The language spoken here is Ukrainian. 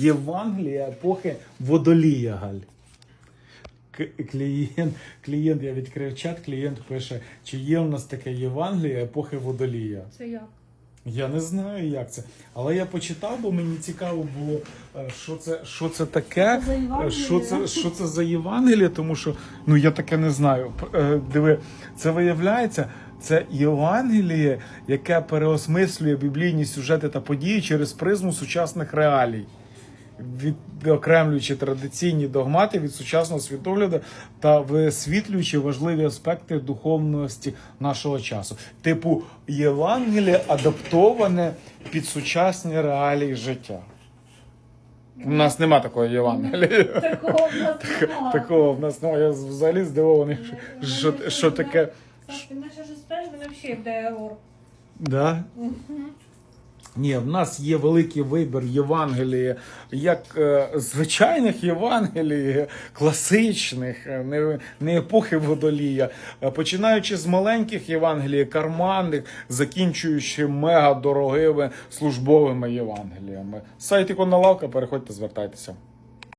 Євангелія епохи водолія, Галь. Клієнт, клієнт, я відкрив чат, клієнт пише, чи є у нас таке Євангеліє епохи водолія. Це як? Я не знаю, як це. Але я почитав, бо мені цікаво було, е, що це, що це таке, Це що це, що це за Євангеліє, тому що ну я таке не знаю. Е, Диви, це виявляється. Це Євангеліє, яке переосмислює біблійні сюжети та події через призму сучасних реалій, відокремлюючи традиційні догмати від сучасного світогляду та висвітлюючи важливі аспекти духовності нашого часу. Типу, Євангеліє адаптоване під сучасні реалії життя. У нас нема такого Євангелія. Такого в нас немає. Такого в нас немає. Я взагалі здивований, що, що, таке. Ще спеш, мене взагалі гор. Да? Ні, в нас є великий вибір Євангелії, як е, звичайних Євангелій, класичних, е, не, не епохи водолія, починаючи з маленьких Євангелій, карманних, закінчуючи мега дорогими службовими Євангеліями. Сайт іконна Лавка, переходьте, звертайтеся.